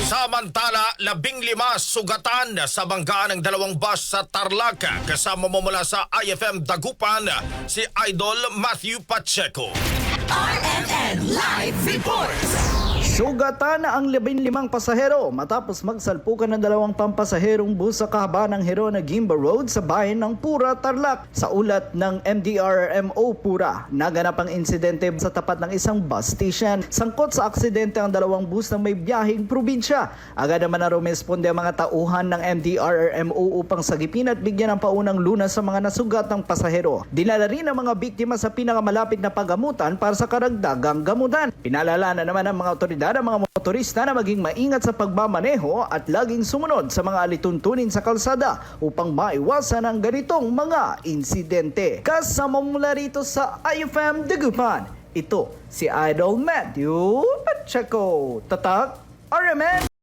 Samantala, labing lima sugatan sa banggaan ng dalawang bus sa Tarlac. Kasama mo mula sa IFM Dagupan, si Idol Matthew Pacheco. RMN Live Reports. Sugatan na ang 15 pasahero matapos magsalpukan ng dalawang pampasaherong bus sa kahaba ng Herona Gimba Road sa bayan ng Pura, Tarlac. Sa ulat ng MDRMO Pura, naganap ang insidente sa tapat ng isang bus station. Sangkot sa aksidente ang dalawang bus na may biyaheng probinsya. Agad naman na rumesponde ang mga tauhan ng MDRMO upang sagipin at bigyan ng paunang lunas sa mga nasugatang pasahero. Dinala rin ang mga biktima sa pinakamalapit na paggamutan para sa karagdagang gamutan. Pinalala na naman ng mga otoridad ang mga motorista na maging maingat sa pagmamaneho at laging sumunod sa mga alituntunin sa kalsada upang maiwasan ang ganitong mga insidente. Kasama mula rito sa IFM Dagupan, ito si Idol Matthew Pacheco. Tatak RMN!